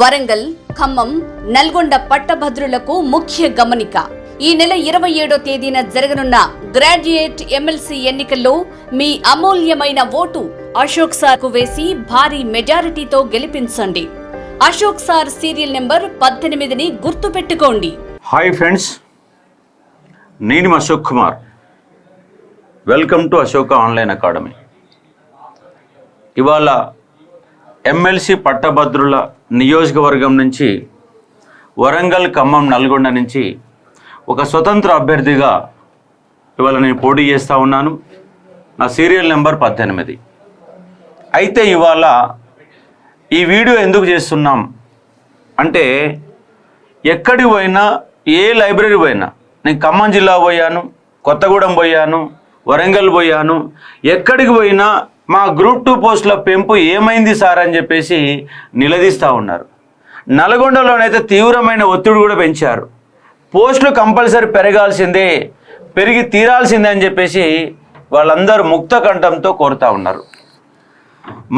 వరంగల్ ఖమ్మం నల్గొండ పట్టభద్రులకు ముఖ్య గమనిక. ఈ నెల ఇరవై ఏడో తేదీన జరగనున్న గ్రాడ్యుయేట్ ఎమ్మెల్సీ ఎన్నికల్లో మీ అమూల్యమైన ఓటు అశోక్ సార్కు వేసి భారీ మెజారిటీతో గెలిపించండి. అశోక్ సార్ సీరియల్ నెంబర్ పద్దెనిమిదిని గుర్తుపెట్టుకోండి. హాయ్ ఫ్రెండ్స్ నేను Ashok Kumar. Welcome to Ashoka online academy ఇవాళ ఎమ్మెల్సీ పట్టభద్రుల నియోజకవర్గం నుంచి వరంగల్ ఖమ్మం నల్గొండ నుంచి ఒక స్వతంత్ర అభ్యర్థిగా ఇవాళ నేను పోటీ చేస్తూ ఉన్నాను. నా సీరియల్ నెంబర్ పద్దెనిమిది. అయితే ఇవాళ ఈ వీడియో ఎందుకు చేస్తున్నాం అంటే ఎక్కడికి పోయినా ఏ లైబ్రరీ పోయినా నేను ఖమ్మం జిల్లా పోయాను కొత్తగూడెం పోయాను వరంగల్ పోయాను ఎక్కడికి పోయినా మా గ్రూప్ టూ పోస్టుల పెంపు ఏమైంది సార్ అని చెప్పేసి నిలదీస్తూ ఉన్నారు. నల్గొండలోనైతే తీవ్రమైన ఒత్తిడి కూడా పెంచారు. పోస్టులు కంపల్సరీ పెరగాల్సిందే పెరిగి తీరాల్సిందే అని చెప్పేసి వాళ్ళందరూ ముక్త కంఠంతో కోరుతూ ఉన్నారు.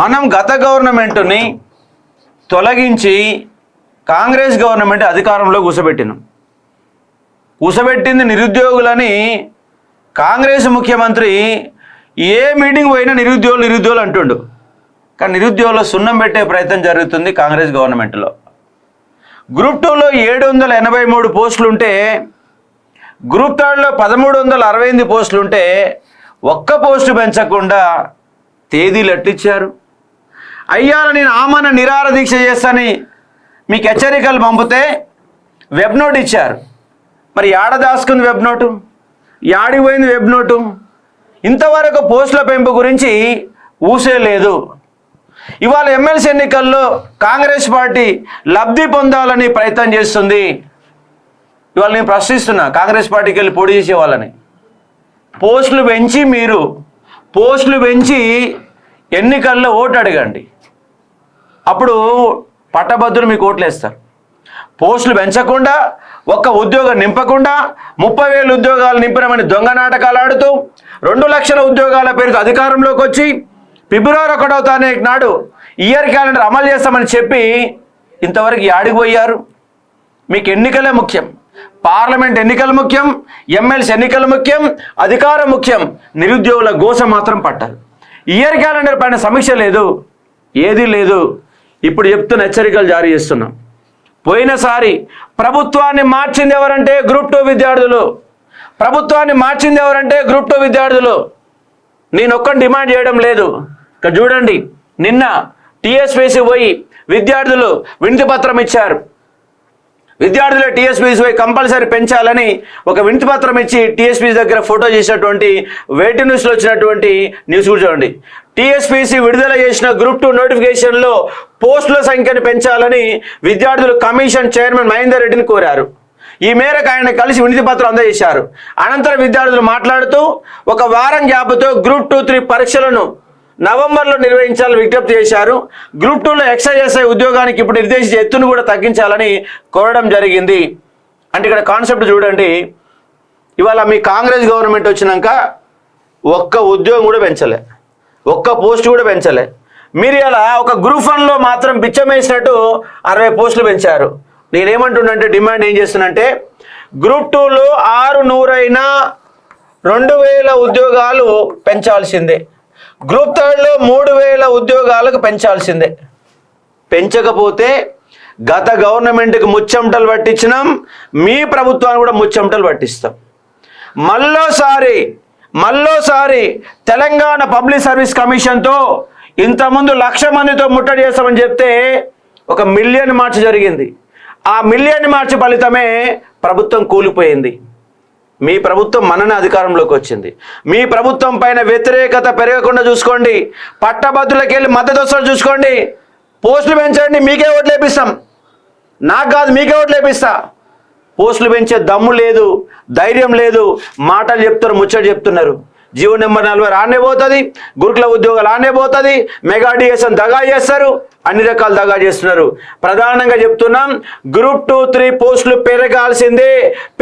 మనం గత గవర్నమెంట్ని తొలగించి కాంగ్రెస్ గవర్నమెంట్ అధికారంలో కూసబెట్టినాం. కూసబెట్టింది నిరుద్యోగులని కాంగ్రెస్ ముఖ్యమంత్రి ఏ మీటింగ్ పోయినా నిరుద్యోగులు నిరుద్యోగులు అంటుండు. కానీ నిరుద్యోగులు సున్నం పెట్టే ప్రయత్నం జరుగుతుంది కాంగ్రెస్ గవర్నమెంట్లో. గ్రూప్ టూలో ఏడు వందల ఎనభై మూడు పోస్టులు ఉంటే గ్రూప్ థర్డ్లో పదమూడు వందల అరవై ఎనిమిది పోస్టులు ఉంటే ఒక్క పోస్టు పెంచకుండా తేదీలు ఎట్టిచ్చారు? అయ్యాల నేను ఆమన నిరార దీక్ష చేస్తాని మీకు హెచ్చరికలు పంపితే వెబ్ నోట్ ఇచ్చారు. మరి యాడ దాసుకుంది వెబ్ నోటు? యాడికి పోయింది వెబ్ నోటు? ఇంతవరకు పోస్టుల పెంపు గురించి ఊసే లేదు. ఇవాళ ఎమ్మెల్సీ ఎన్నికల్లో కాంగ్రెస్ పార్టీ లబ్ధి పొందాలని ప్రయత్నం చేస్తుంది. ఇవాళ నేను ప్రశ్నిస్తున్నా కాంగ్రెస్ పార్టీకి వెళ్ళి పోటీ చేసే వాళ్ళని. పోస్టులు పెంచి మీరు పోస్టులు పెంచి ఎన్నికల్లో ఓటు అడగండి. అప్పుడు పట్టభద్రులు మీకు ఓట్లు వేస్తారు పోస్టులు పెంచకుండా ఒక్క ఉద్యోగం నింపకుండా ముప్పై వేల ఉద్యోగాలు నింపినామని దొంగ నాటకాలు ఆడుతూ రెండు లక్షల ఉద్యోగాల పేరుతో అధికారంలోకి వచ్చి ఫిబ్రవరి ఒకటవ తారీఖు నాడు ఇయర్ క్యాలెండర్ అమలు చేస్తామని చెప్పి ఇంతవరకు ఆడిపోయారు మీకు ఎన్నికలే ముఖ్యం. పార్లమెంట్ ఎన్నికలు ముఖ్యం ఎమ్మెల్సీ ఎన్నికలు ముఖ్యం అధికారం ముఖ్యం. నిరుద్యోగుల గోస మాత్రం పట్టారు ఇయర్ క్యాలెండర్ పైన సమీక్ష లేదు ఏదీ లేదు. ఇప్పుడు చెప్తున్న హెచ్చరికలు జారీ చేస్తున్నాం. పోయినసారి ప్రభుత్వాన్ని మార్చింది ఎవరంటే గ్రూప్ టూ విద్యార్థులు. ప్రభుత్వాన్ని మార్చింది ఎవరంటే గ్రూప్ టూ విద్యార్థులు. నేను ఒక్కని డిమాండ్ చేయడం లేదు. ఇక్కడ చూడండి నిన్న టీఎస్పీసీ పోయి విద్యార్థులు వినతి పత్రం ఇచ్చారు. విద్యార్థులు టీఎస్పీసీ పోయి కంపల్సరీ పెంచాలని ఒక వినతి పత్రం ఇచ్చి టీఎస్పీసీ దగ్గర ఫోటో చేసినటువంటి వెయిట్ న్యూస్లో వచ్చినటువంటి న్యూస్ కూడా చూడండి. టీఎస్పీసీ విడుదల చేసిన గ్రూప్ టూ నోటిఫికేషన్లో పోస్టుల సంఖ్యను పెంచాలని విద్యార్థులు కమిషన్ చైర్మన్ మహేందర్ రెడ్డిని కోరారు. ఈ మేరకు ఆయన కలిసి వినతి పత్రం అందజేశారు. అనంతరం విద్యార్థులు మాట్లాడుతూ ఒక వారం గ్యాప్తో గ్రూప్ టూ త్రీ పరీక్షలను నవంబర్లో నిర్వహించాలని విజ్ఞప్తి చేశారు. గ్రూప్ టూలో ఎక్సైజ్ఎస్ఐ ఉద్యోగానికి ఇప్పుడు నిర్దేశించే ఎత్తును కూడా తగ్గించాలని కోరడం జరిగింది. అంటే ఇక్కడ కాన్సెప్ట్ చూడండి. ఇవాళ మీ కాంగ్రెస్ గవర్నమెంట్ వచ్చినాక ఒక్క ఉద్యోగం కూడా పెంచలే. ఒక్క పోస్ట్ కూడా పెంచలే. మీరు ఇలా ఒక గ్రూప్ వన్లో మాత్రం బిచ్చమేసినట్టు అరవై పోస్టులు పెంచారు. నేనేమంటున్నంటే డిమాండ్ ఏం చేస్తున్నంటే గ్రూప్ టూలో ఆరు నూరైనా రెండు వేల ఉద్యోగాలు పెంచాల్సిందే. గ్రూప్ థర్డ్లో మూడు వేల ఉద్యోగాలకు పెంచాల్సిందే. పెంచకపోతే గత గవర్నమెంట్కి ముచ్చెమటలు పట్టించినాం మీ ప్రభుత్వాన్ని కూడా ముచ్చెమటలు పట్టిస్తాం. మళ్ళోసారి మళ్ళోసారి తెలంగాణ పబ్లిక్ సర్వీస్ కమిషన్తో ఇంతకుముందు లక్ష మందితో ముట్టడి చేస్తామని చెప్తే ఒక మిలియన్ మార్చి జరిగింది. ఆ మిలియన్ మార్చ్ ఫలితమే ప్రభుత్వం కూలిపోయింది. మీ ప్రభుత్వం మననే అధికారంలోకి వచ్చింది. మీ ప్రభుత్వం పైన వ్యతిరేకత పెరగకుండా చూసుకోండి. పట్టభద్రులకు వెళ్ళి మద్దతు వస్తారు చూసుకోండి. పోస్టులు పెంచండి మీకే ఓట్లు వేపిస్తాం. నాకు కాదు మీకే ఓట్లు వేపిస్తా. పోస్టులు పెంచే దమ్ము లేదు ధైర్యం లేదు. మాటలు చెప్తారు ముచ్చట చెప్తున్నారు. జీవో నెంబర్ నలభై రానే పోతుంది గురుకుల ఉద్యోగాలు రానే పోతుంది మెగా డిఎస్ఎన్ దగా చేస్తారు అన్ని రకాల దగా చేస్తున్నారు. ప్రధానంగా చెప్తున్నాం గ్రూప్ టూ త్రీ పోస్టులు పెరగాల్సిందే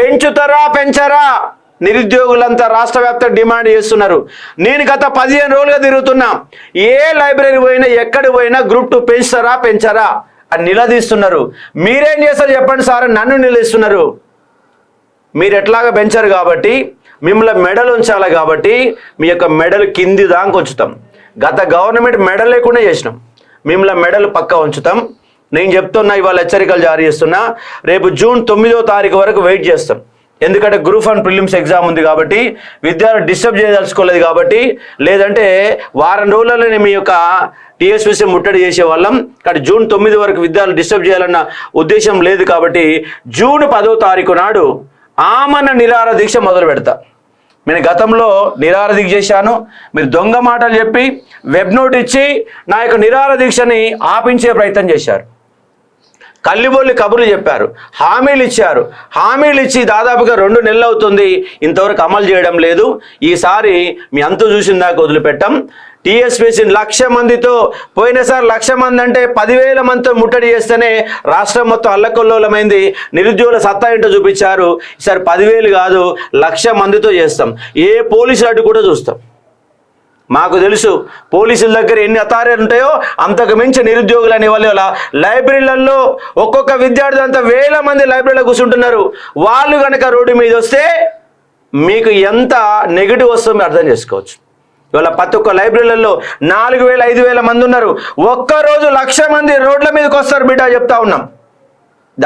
పెంచుతారా పెంచరా? నిరుద్యోగులంతా రాష్ట్ర వ్యాప్త డిమాండ్ చేస్తున్నారు. నేను గత పదిహేను రోజులుగా తిరుగుతున్నా ఏ లైబ్రరీ పోయినా ఎక్కడ పోయినా గ్రూప్ టూ పెంచుతారా పెంచారా అని నిలదీస్తున్నారు. మీరేం చేస్తారు చెప్పండి సార్ నన్ను నిలదీస్తున్నారు. మీరు ఎట్లాగా పెంచారు కాబట్టి మిమ్మల్ని మెడలు ఉంచాలి కాబట్టి మీ యొక్క మెడలు కింది దాకా ఉంచుతాం. గత గవర్నమెంట్ మెడల్ లేకుండా చేసినాం. మిమ్మల్ని మెడలు పక్క ఉంచుతాం. నేను చెప్తున్నా ఇవాళ హెచ్చరికలు జారీ చేస్తున్నా. రేపు జూన్ తొమ్మిదో తారీఖు వరకు వెయిట్ చేస్తాం. ఎందుకంటే గ్రూప్ అండ్ ప్రిలిమ్స్ ఎగ్జామ్ ఉంది కాబట్టి విద్యార్థులు డిస్టర్బ్ చేయదలుచుకోలేదు కాబట్టి లేదంటే వారం రోజులలోనే మీ యొక్క టీఎస్పీసీ ముట్టడి చేసే వాళ్ళం. కానీ జూన్ తొమ్మిది వరకు విద్యార్థులు డిస్టర్బ్ చేయాలన్న ఉద్దేశం లేదు కాబట్టి జూన్ పదో తారీఖు నాడు ఆమన నిరార దీక్ష మొదలు పెడతా. నేను గతంలో నిరార దీక్ష చేశాను. మీరు దొంగ మాటలు చెప్పి వెబ్ నోట్ ఇచ్చి నా యొక్క నిరార దీక్షని ఆపించే ప్రయత్నం చేశారు. కల్లిబొల్లి కబుర్లు చెప్పారు హామీలు ఇచ్చారు. హామీలు ఇచ్చి దాదాపుగా రెండు నెలలు అవుతుంది. ఇంతవరకు అమలు చేయడం లేదు. ఈసారి మీ అంతు చూసిందాక వదిలిపెట్టాం. టీఎస్పీసీ లక్ష మందితో పోయినసారి లక్ష మంది అంటే పదివేల మందితో ముట్టడి చేస్తేనే రాష్ట్రం మొత్తం అల్లకొల్లోలమైంది. నిరుద్యోగుల సత్తా ఏంటో చూపించారు. ఈసారి పదివేలు కాదు లక్ష మందితో చేస్తాం. ఏ పోలీసులు అడ్డు కూడా చూస్తాం. మాకు తెలుసు పోలీసుల దగ్గర ఎన్ని అథారిటీలు ఉంటాయో అంతకు మించి నిరుద్యోగులు అనే వాళ్ళు లైబ్రరీలలో ఒక్కొక్క విద్యార్థి అంతా వేల మంది లైబ్రరీలో కూర్చుంటున్నారు. వాళ్ళు కనుక రోడ్డు మీద వస్తే మీకు ఎంత నెగిటివ్ వస్తుందో అర్థం చేసుకోవచ్చు. ఇవాళ ప్రతి ఒక్క లైబ్రరీలలో నాలుగు వేల ఐదు వేల మంది ఉన్నారు. ఒక్కరోజు లక్ష మంది రోడ్ల మీదకి వస్తారు బిడ్డ చెప్తా ఉన్నాం.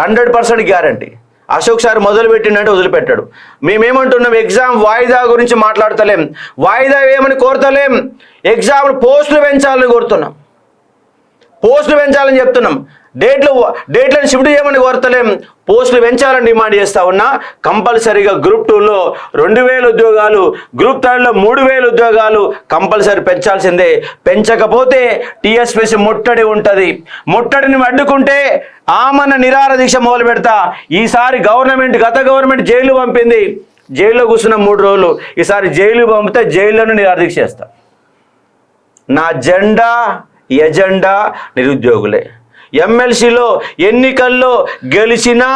Hundred percent guarantee. Ashok sir మొదలు పెట్టిండంటే వదిలిపెట్టాడు. మేమేమంటున్నాం ఎగ్జామ్ వాయిదా గురించి మాట్లాడతలేం. వాయిదా ఏమని కోరతలేం. ఎగ్జామ్ పోస్టులు పెంచాలని కోరుతున్నాం. పోస్టులు పెంచాలని చెప్తున్నాం. డేట్లు డేట్లను షిఫ్ట్ చేయమని కోరతలేం. పోస్టులు పెంచాలని డిమాండ్ చేస్తా ఉన్నా కంపల్సరీగా గ్రూప్ టూలో రెండు వేల ఉద్యోగాలు గ్రూప్ థర్డ్లో మూడు వేల ఉద్యోగాలు కంపల్సరీ పెంచాల్సిందే. పెంచకపోతే టీఎస్పీసీ ముట్టడి ఉంటుంది. ముట్టడిని అడ్డుకుంటే ఆమన్న నిరార దీక్ష మొదలు పెడతా. ఈసారి గవర్నమెంట్ గత గవర్నమెంట్ జైలు పంపింది. జైల్లో కూర్చున్న మూడు రోజులు. ఈసారి జైలు పంపితే జైల్లోనే నిరార దీక్ష చేస్తా. నా జెండా ఎజెండా నిరుద్యోగులే. ఎమ్మెల్సీలో ఎన్నికల్లో గెలిచినా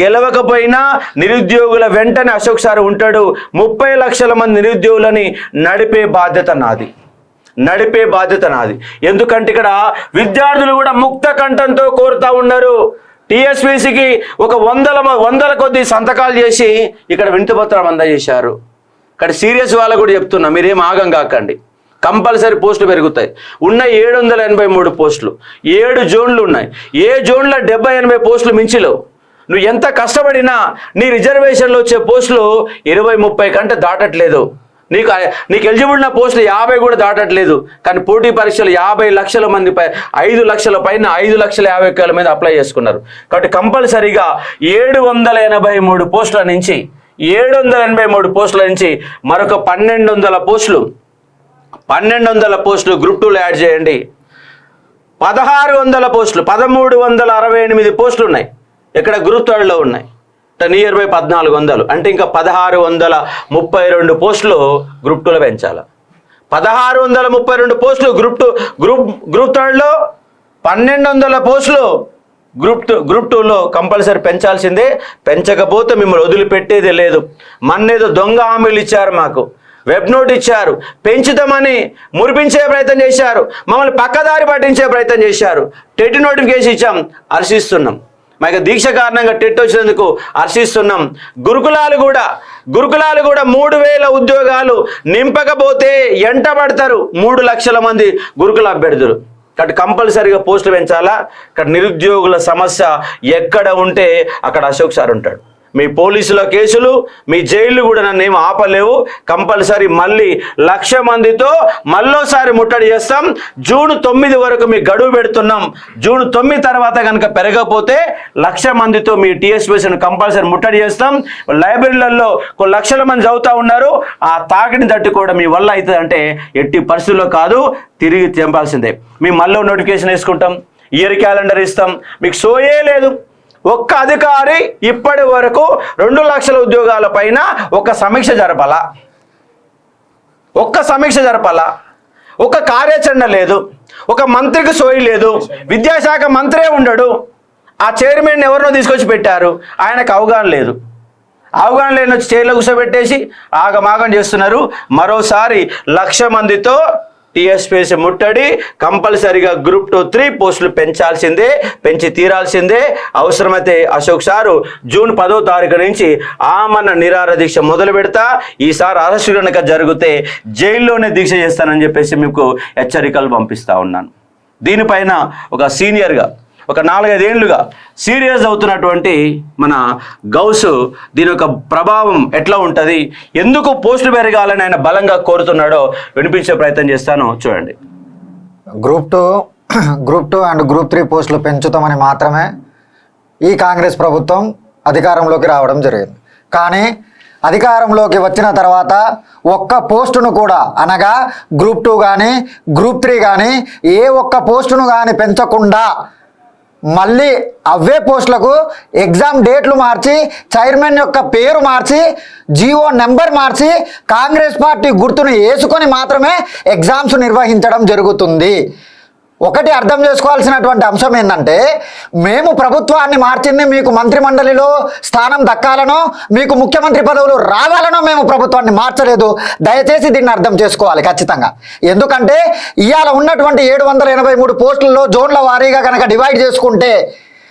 గెలవకపోయినా నిరుద్యోగుల వెంటనే అశోక్ సార్ ఉంటాడు. ముప్పై లక్షల మంది నిరుద్యోగులని నడిపే బాధ్యత నాది. నడిపే బాధ్యత నాది. ఎందుకంటే ఇక్కడ విద్యార్థులు కూడా ముక్త కంఠంతో కోరుతా ఉన్నారు. టీఎస్పీసీకి ఒక వందల వందల కొద్ది సంతకాలు చేసి ఇక్కడ వినతిపత్రం అందజేశారు. ఇక్కడ సీరియస్ వాళ్ళకు కూడా చెప్తున్నా మీరేం ఆగం కాకండి. కంపల్సరీ పోస్టులు పెరుగుతాయి. ఉన్న ఏడు వందల ఎనభై మూడు పోస్టులు. ఏడు జోన్లు ఉన్నాయి. ఏ జోన్లో డెబ్బై ఎనభై పోస్టులు మించిలేవు. నువ్వు ఎంత కష్టపడినా నీ రిజర్వేషన్లో వచ్చే పోస్టులు ఇరవై ముప్పై కంటే దాటట్లేదు. నీకు నీకు ఎలిజిబుల్ ఉన్న పోస్టులు యాభై కూడా దాటట్లేదు. కానీ పోటీ పరీక్షలు యాభై లక్షల మంది పై ఐదు లక్షల పైన ఐదు లక్షల యాభై వేల మీద అప్లై చేసుకున్నారు. కాబట్టి కంపల్సరీగా ఏడు వందల ఎనభై మూడు పోస్టుల నుంచి ఏడు వందల ఎనభై మూడు పోస్టుల నుంచి మరొక పన్నెండు వందల పోస్టులు పన్నెండు వందల పోస్టులు గ్రూప్ టూలో యాడ్ చేయండి. పదహారు వందల పోస్టులు పదమూడు వందల అరవై ఎనిమిది పోస్టులు ఉన్నాయి ఇక్కడ గ్రూప్ థర్డ్లో ఉన్నాయి. నియర్ బై పద్నాలుగు వందలు అంటే ఇంకా పదహారు వందల ముప్పై రెండు పోస్టులు గ్రూప్ టూలో పెంచాలి. పదహారు వందల ముప్పై రెండు పోస్టులు గ్రూప్ టూ గ్రూప్ గ్రూప్ థర్డ్లో పన్నెండు వందల పోస్టులు గ్రూప్ టూ గ్రూప్ టూలో కంపల్సరీ పెంచాల్సిందే. పెంచకపోతే మిమ్మల్ని వదిలిపెట్టేదే లేదు. మన్నేదో దొంగ హామీలు ఇచ్చారు మాకు. వెబ్ నోట్ ఇచ్చారు. పెంచుతామని మురిపించే ప్రయత్నం చేశారు. మమ్మల్ని పక్కదారి పట్టించే ప్రయత్నం చేశారు. టెట్ నోటిఫికేషన్ ఇచ్చాం. హర్షిస్తున్నాం. మాకు దీక్ష కారణంగా టెట్ వచ్చినందుకు హర్షిస్తున్నాం. గురుకులాలు కూడా గురుకులాలు కూడా మూడు వేల ఉద్యోగాలు నింపకపోతే ఎంట పడతారు మూడు లక్షల మంది గురుకుల అభ్యర్థులు. కాబట్టి కంపల్సరీగా పోస్టులు పెంచాలా? ఇక్కడ నిరుద్యోగుల సమస్య ఎక్కడ ఉంటే అక్కడ అశోక్ సార్ ఉంటాడు. మీ పోలీసుల కేసులు మీ జైళ్ళు కూడా నన్ను ఏం ఆపలేవు. కంపల్సరీ మళ్ళీ లక్ష మందితో మళ్ళోసారి ముట్టడి చేస్తాం. జూన్ తొమ్మిది వరకు మీ గడువు పెడుతున్నాం. జూన్ తొమ్మిది తర్వాత కనుక పెరగకపోతే లక్ష మందితో మీ టీఎస్పీసీని కంపల్సరీ ముట్టడి చేస్తాం. లైబ్రరీలలో కొన్ని లక్షల మంది చదువుతూ ఉన్నారు. ఆ తాకిడిని తట్టుకోవడం మీ వల్ల అవుతుంది అంటే ఎట్టి పరిస్థితుల్లో కాదు. తిరిగి తెంపాల్సిందే. మేము మళ్ళీ నోటిఫికేషన్ వేసుకుంటాం. ఇయర్ క్యాలెండర్ ఇస్తాం. మీకు సోయే లేదు. ఒక్క అధికారి ఇప్పటి వరకు రెండు లక్షల ఉద్యోగాల పైన ఒక సమీక్ష జరపాల. ఒక్క సమీక్ష జరపాల. ఒక కార్యాచరణ లేదు. ఒక మంత్రికి సోయి లేదు. విద్యాశాఖ మంత్రే ఉండడు. ఆ చైర్మన్ ఎవరినో తీసుకొచ్చి పెట్టారు. ఆయనకు అవగాహన లేదు. అవగాహన లేని వచ్చి చైర్లో కూర్చోబెట్టేసి ఆగమాగం చేస్తున్నారు. మరోసారి లక్ష మందితో టీఎస్పీఎస్సీ ముట్టడి కంపల్సరిగా గ్రూప్ టూ త్రీ పోస్టులు పెంచాల్సిందే పెంచి తీరాల్సిందే. అవసరమైతే అశోక్ సారు జూన్ పదో తారీఖు నుంచి ఆమన్న నిరార దీక్ష మొదలు పెడతా. ఈసారి అరెస్టు కనుక జరిగితే జైల్లోనే దీక్ష చేస్తానని చెప్పేసి మీకు హెచ్చరికలు పంపిస్తా ఉన్నాను. దీనిపైన ఒక సీనియర్గా ఒక నాలుగైదేళ్ళుగా సీరియస్ అవుతున్నటువంటి మన గౌస్ దీని యొక్క ప్రభావం ఎట్లా ఉంటుంది? ఎందుకు పోస్టులు పెరగాలని ఆయన బలంగా కోరుతున్నాడో వినిపించే ప్రయత్నం చేస్తాను. చూడండి. Group two group two and group three పోస్టులు పెంచుతామని మాత్రమే ఈ కాంగ్రెస్ ప్రభుత్వం అధికారంలోకి రావడం జరిగింది. కానీ అధికారంలోకి వచ్చిన తర్వాత ఒక్క పోస్టును కూడా అనగా గ్రూప్ టూ కానీ గ్రూప్ త్రీ కానీ ఏ ఒక్క పోస్టును కానీ పెంచకుండా మళ్ళీ అవే పోస్టులకు ఎగ్జామ్ డేట్లు మార్చి చైర్మన్ యొక్క పేరు మార్చి జీవో నెంబర్ మార్చి కాంగ్రెస్ పార్టీ గుర్తును వేసుకొని మాత్రమే ఎగ్జామ్స్ నిర్వహించడం జరుగుతుంది. ఒకటి అర్థం చేసుకోవాల్సినటువంటి అంశం ఏంటంటే మేము ప్రభుత్వాన్ని మార్చింది మీకు మంత్రిమండలిలో స్థానం దక్కాలనో మీకు ముఖ్యమంత్రి పదవులు రావాలనో మేము ప్రభుత్వాన్ని మార్చలేదు. దయచేసి దీన్ని అర్థం చేసుకోవాలి ఖచ్చితంగా. ఎందుకంటే ఇవాళ ఉన్నటువంటి ఏడు వందల ఎనభై మూడు పోస్టుల్లో జోన్ల వారీగా కనుక డివైడ్ చేసుకుంటే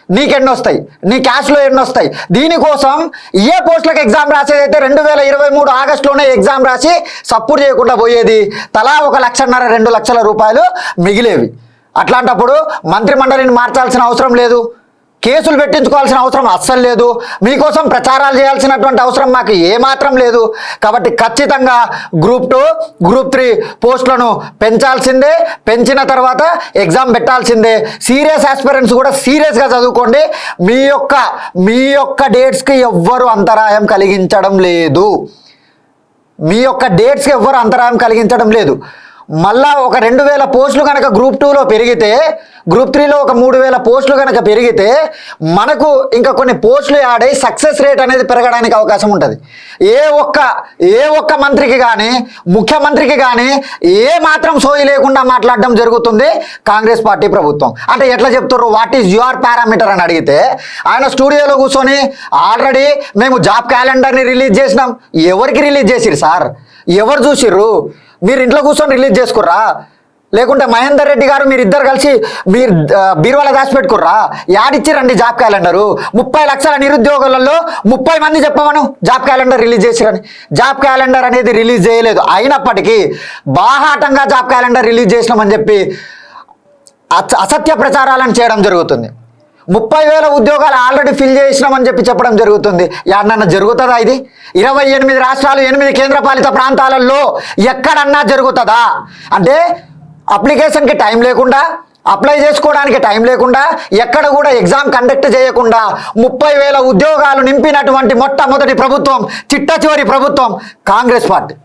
నీకెన్ని వస్తాయి నీ క్యాష్లో ఎన్ని వస్తాయి దీనికోసం ఏ పోస్టులకు ఎగ్జామ్ రాసేదైతే రెండు వేల ఇరవై మూడు ఆగస్టులోనే ఎగ్జామ్ రాసి సపోర్ట్ చేయకుండా పోయేది? తలా ఒక లక్షన్నర రెండు లక్షల రూపాయలు మిగిలేవి. అట్లాంటప్పుడు మంత్రిమండలిని మార్చాల్సిన అవసరం లేదు. కేసులు పెట్టించుకోవాల్సిన అవసరం అస్సలు లేదు. మీకోసం ప్రచారాలు చేయాల్సినటువంటి అవసరం మాకు ఏమాత్రం లేదు. కాబట్టి ఖచ్చితంగా గ్రూప్ టూ గ్రూప్ త్రీ పోస్టులను పెంచాల్సిందే. పెంచిన తర్వాత ఎగ్జామ్ పెట్టాల్సిందే. సీరియస్ ఆస్పిరెంట్స్ కూడా సీరియస్గా చదువుకోండి. మీ యొక్క మీ యొక్క డేట్స్కి ఎవ్వరు అంతరాయం కలిగించడం లేదు. మీ యొక్క డేట్స్కి ఎవ్వరు అంతరాయం కలిగించడం లేదు. మళ్ళా ఒక రెండు వేల పోస్టులు కనుక గ్రూప్ టూలో పెరిగితే గ్రూప్ త్రీలో ఒక మూడు వేల పోస్టులు కనుక పెరిగితే మనకు ఇంకా కొన్ని పోస్టులు యాడై సక్సెస్ రేట్ అనేది పెరగడానికి అవకాశం ఉంటుంది. ఏ ఒక్క ఏ ఒక్క మంత్రికి కానీ ముఖ్యమంత్రికి కానీ ఏ మాత్రం సోయి లేకుండా మాట్లాడడం జరుగుతుంది కాంగ్రెస్ పార్టీ ప్రభుత్వం. అంటే ఎట్లా చెప్తారు వాట్ ఈజ్ యువర్ పారామీటర్ అని అడిగితే ఆయన స్టూడియోలో కూర్చొని ఆల్రెడీ మేము జాబ్ క్యాలెండర్ని రిలీజ్ చేసినాం. ఎవరికి రిలీజ్ చేసిరు సార్? ఎవరు చూసిర్రు? మీరు ఇంట్లో కూర్చొని రిలీజ్ చేసుకుర్రా? లేకుంటే మహేందర్ రెడ్డి గారు మీరు ఇద్దరు కలిసి మీరు బీరువాల దాచిపెట్టుకుర్రా యాడిచ్చిరండి జాబ్ క్యాలెండరు. ముప్పై లక్షల నిరుద్యోగులలో ముప్పై మంది చెప్పమను జాబ్ క్యాలెండర్ రిలీజ్ చేసిరని. జాబ్ క్యాలెండర్ అనేది రిలీజ్ చేయలేదు. అయినప్పటికీ బాహాటంగా జాబ్ క్యాలెండర్ రిలీజ్ చేసినామని చెప్పి అసత్య ప్రచారాలను చేయడం జరుగుతుంది. ముప్పై వేల ఉద్యోగాలు ఆల్రెడీ ఫిల్ చేసినామని చెప్పి చెప్పడం జరుగుతుంది. ఎన్నన్నా జరుగుతుందా ఇది? ఇరవై ఎనిమిది రాష్ట్రాలు ఎనిమిది కేంద్రపాలిత ప్రాంతాలలో ఎక్కడన్నా జరుగుతుందా? అంటే అప్లికేషన్కి టైం లేకుండా అప్లై చేసుకోవడానికి టైం లేకుండా ఎక్కడ కూడా ఎగ్జామ్ కండక్ట్ చేయకుండా ముప్పై వేల ఉద్యోగాలు నింపినటువంటి మొట్టమొదటి ప్రభుత్వం చిట్ట చివరి ప్రభుత్వం కాంగ్రెస్ పార్టీ.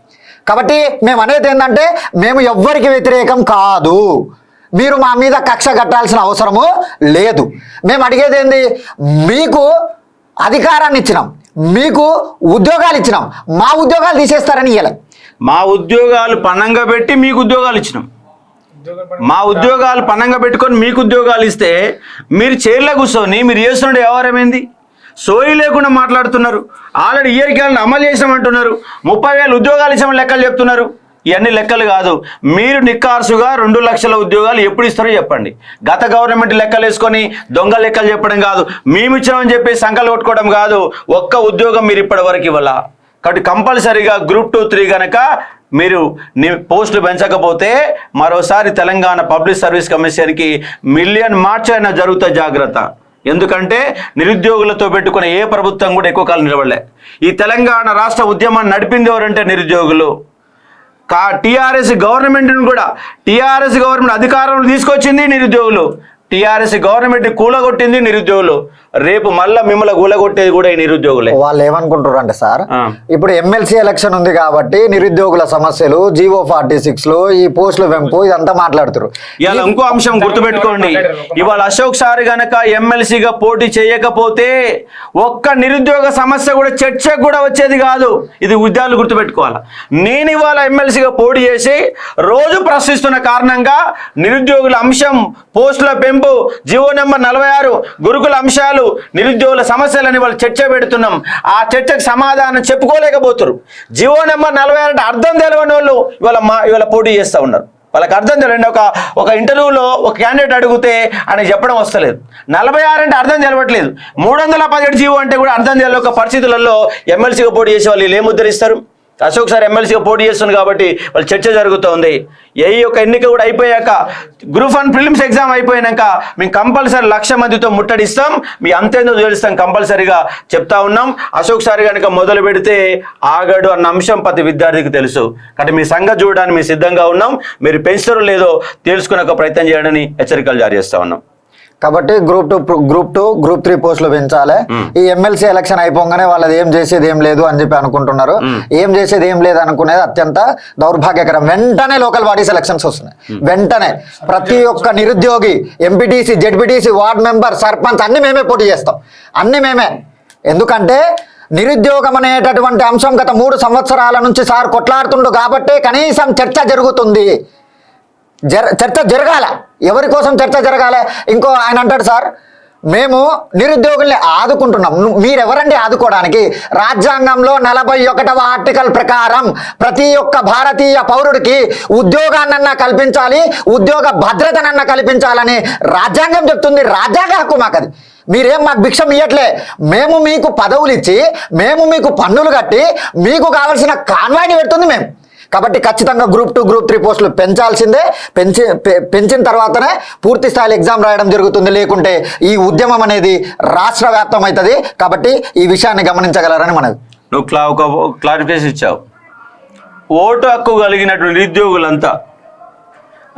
కాబట్టి మేము అనేది ఏంటంటే మేము ఎవ్వరికి వ్యతిరేకం కాదు. మీరు మా మీద కక్ష కట్టాల్సిన అవసరము లేదు. మేము అడిగేది ఏంది? మీకు అధికారాన్ని ఇచ్చినాం. మీకు ఉద్యోగాలు ఇచ్చినాం. మా ఉద్యోగాలు తీసేస్తారని ఇయ్యలే. మా ఉద్యోగాలు పణంగా పెట్టి మీకు ఉద్యోగాలు ఇచ్చినాం. మా ఉద్యోగాలు పణంగా పెట్టుకొని మీకు ఉద్యోగాలు ఇస్తే మీరు చైర్లో కూర్చొని మీరు చేస్తున్న వ్యవహారమేంది సోయి లేకుండా మాట్లాడుతున్నారు. ఆల్రెడీ ఇయర్కి క్యాలెండర్ అమలు చేసామంటున్నారు ముప్పై వేల ఉద్యోగాలు ఇచ్చామని లెక్కలు చెప్తున్నారు. ఇవన్నీ లెక్కలు కాదు. మీరు నిక్కార్సుగా రెండు లక్షల ఉద్యోగాలు ఎప్పుడు ఇస్తారో చెప్పండి. గత గవర్నమెంట్ లెక్కలు వేసుకొని దొంగ లెక్కలు చెప్పడం కాదు. మేము ఇచ్చామని చెప్పి సంకలు కొట్టుకోవడం కాదు. ఒక్క ఉద్యోగం మీరు ఇప్పటి వరకు ఇవ్వాల. కాబట్టి కంపల్సరీగా గ్రూప్ టూ త్రీ కనుక మీరు పోస్టులు పెంచకపోతే మరోసారి తెలంగాణ పబ్లిక్ సర్వీస్ కమిషన్కి మిలియన్ మార్చ్ అయినా జాగ్రత్త. ఎందుకంటే నిరుద్యోగులతో పెట్టుకునే ఏ ప్రభుత్వం కూడా ఎక్కువ కాలం నిలబడలే. ఈ తెలంగాణ రాష్ట్ర ఉద్యమాన్ని నడిపింది ఎవరంటే నిరుద్యోగులు. కా టీఆర్ఎస్ కూడా టీఆర్ఎస్ గవర్నమెంట్ అధికారంలో తీసుకొచ్చింది నిరుద్యోగులు. టీఆర్ఎస్ గవర్నమెంట్ కూలగొట్టింది నిరుద్యోగులు. రేపు మళ్ళా మిమ్మల్ని కూలగొట్టేది కూడా ఈ నిరుద్యోగులే. వాళ్ళు ఏమనుకుంటారు అంటే సార్. ఇప్పుడు ఎమ్మెల్సీ ఎలక్షన్ ఉంది కాబట్టి నిరుద్యోగుల సమస్యలు జీవో ఫార్టీ సిక్స్లో ఈ పోస్టుల పెంపు ఇదంతా మాట్లాడుతారు ఇవాళ ఇంకో అంశం గుర్తుపెట్టుకోండి. ఇవాళ అశోక్ సార్ గనక ఎమ్మెల్సీగా పోటీ చేయకపోతే ఒక్క నిరుద్యోగ సమస్య కూడా చర్చకు కూడా వచ్చేది కాదు. ఇది ఉద్యోగాలు గుర్తుపెట్టుకోవాలి. నేను ఇవాళ ఎమ్మెల్సీగా పోటీ చేసి రోజు ప్రశ్నిస్తున్న కారణంగా నిరుద్యోగుల అంశం పోస్టుల పెంపు జీవో నెంబర్ నలభై ఆరు గురుకుల అంశాలు నిరుద్యోగుల సమస్యలని వాళ్ళు చర్చ పెడుతున్నాం. ఆ చర్చకు సమాధానం చెప్పుకోలేకపోతున్నారు జీవో నెంబర్ నలభై ఆరు అంటే అర్థం తెలియని వాళ్ళు ఇవాళ మా ఇవాళ పోటీ చేస్తూ ఉన్నారు. వాళ్ళకి అర్థం తెలియండి ఒక ఒక ఇంటర్వ్యూలో ఒక క్యాండిడేట్ అడిగితే అని చెప్పడం వస్తలేదు. నలభై ఆరు అంటే అర్థం తెలవట్లేదు. మూడు వందల పదిహేడు జీవో అంటే కూడా అర్థం తెలియని ఒక పరిస్థితులలో ఎమ్మెల్సీగా పోటీ చేసే వాళ్ళు వీళ్ళు ఏం అశోక్ సార్ ఎమ్మెల్సీగా పోటీ చేస్తుంది కాబట్టి వాళ్ళు చర్చ జరుగుతోంది. ఏ యొక్క ఎన్నిక కూడా అయిపోయాక గ్రూప్ వన్ ప్రిలిమ్స్ ఎగ్జామ్ అయిపోయాక మేము కంపల్సరీ లక్ష మందితో ముట్టడిస్తాం. మీ అంతేందో తెలుస్తాం కంపల్సరీగా చెప్తా ఉన్నాం. అశోక్ సార్ కనుక మొదలు పెడితే ఆగడు అన్న అంశం ప్రతి విద్యార్థికి తెలుసు. కాబట్టి మీ సంగతి చూడడానికి మేము సిద్ధంగా ఉన్నాం. మీరు పెంచుతారో లేదో తెలుసుకునే ఒక ప్రయత్నం చేయడానికి హెచ్చరికలు జారీ చేస్తా ఉన్నాం. కాబట్టి group two group two group three పోస్టులు పెంచాలి. ఈ ఎమ్మెల్సీ ఎలక్షన్ అయిపోగానే వాళ్ళది ఏం చేసేది ఏం లేదు అని చెప్పి అనుకుంటున్నారు. ఏం చేసేది ఏం లేదు అనుకునేది అత్యంత దౌర్భాగ్యకరం. వెంటనే లోకల్ బాడీస్ ఎలక్షన్స్ వస్తున్నాయి. వెంటనే ప్రతి ఒక్క నిరుద్యోగి MPTC ZPTC ward member sarpanch అన్ని మేమే పోటీ చేస్తాం. అన్ని మేమే. ఎందుకంటే నిరుద్యోగం అనేటటువంటి అంశం గత మూడు సంవత్సరాల నుంచి సార్ కొట్లాడుతుండు కాబట్టే కనీసం చర్చ జరుగుతుంది. జర చర్చ జరగాల. ఎవరి కోసం చర్చ జరగాలి? ఇంకో ఆయన అంటాడు సార్ మేము నిరుద్యోగుల్ని ఆదుకుంటున్నాం. మీరెవరండి ఆదుకోవడానికి? రాజ్యాంగంలో నలభై ఒకటవ ఆర్టికల్ ప్రకారం ప్రతి ఒక్క భారతీయ పౌరుడికి ఉద్యోగాన్నన్నా కల్పించాలి ఉద్యోగ భద్రతనన్నా కల్పించాలని రాజ్యాంగం చెప్తుంది. రాజ్యాంగ హక్కు మాకు అది మీరేం మాకు భిక్షం ఇయ్యట్లే మేము మీకు పదవులు ఇచ్చి మేము మీకు పన్నులు కట్టి మీకు కావలసిన కాన్వాయిని పెడుతుంది మేము. కాబట్టి ఖచ్చితంగా గ్రూప్ టూ గ్రూప్ త్రీ పోస్టులు పెంచాల్సిందే. పెంచి పె- పెంచిన తర్వాతనే పూర్తి స్థాయిలో ఎగ్జామ్ రాయడం జరుగుతుంది. లేకుంటే ఈ ఉద్యమం అనేది రాష్ట్ర వ్యాప్తం అవుతుంది. కాబట్టి ఈ విషయాన్ని గమనించగలరని మనది నువ్వు క్లా ఒక క్లారిఫికేషన్ ఇచ్చావు. ఓటు హక్కు కలిగినటువంటి నిరుద్యోగులంతా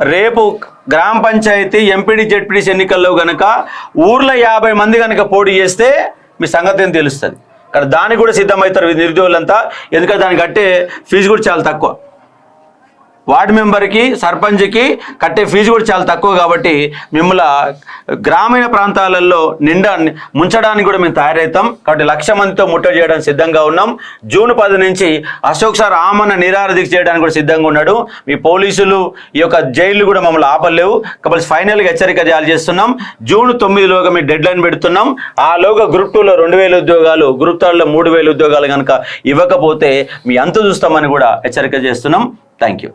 రేపు గ్రామ పంచాయతీ ఎంపీడీ జెడ్పీడీ ఎన్నికల్లో కనుక ఊర్లో యాభై మంది కనుక పోటీ చేస్తే మీ సంగతి తెలుస్తుంది? కానీ దానికి కూడా సిద్ధమవుతారు నిరుద్యోగులంతా. ఎందుకంటే దానికి కట్టే ఫీజు కూడా చాలా తక్కువ. వార్డు మెంబర్కి సర్పంచ్కి కట్టే ఫీజు కూడా చాలా తక్కువ కాబట్టి మిమ్మల్ని గ్రామీణ ప్రాంతాలలో నిండా ముంచడానికి కూడా మేము తయారవుతాం. కాబట్టి లక్ష మందితో ముట్టడి చేయడానికి సిద్ధంగా ఉన్నాం. జూన్ పది నుంచి అశోక్ సార్ ఆమన్న నిరారధిక చేయడానికి కూడా సిద్ధంగా ఉన్నాడు. మీ పోలీసులు ఈ యొక్క జైలు కూడా మమ్మల్ని ఆపలేవు. కాబట్టి ఫైనల్గా హెచ్చరిక జారీ చేస్తున్నాం. జూన్ తొమ్మిదిలోగా మీ డెడ్ లైన్ పెడుతున్నాం. ఆ లోగా గ్రూప్ టూలో రెండు వేల ఉద్యోగాలు గ్రూప్ థర్డ్లో మూడు వేల ఉద్యోగాలు కనుక ఇవ్వకపోతే మీ అంత చూస్తామని కూడా హెచ్చరిక చేస్తున్నాం. Thank you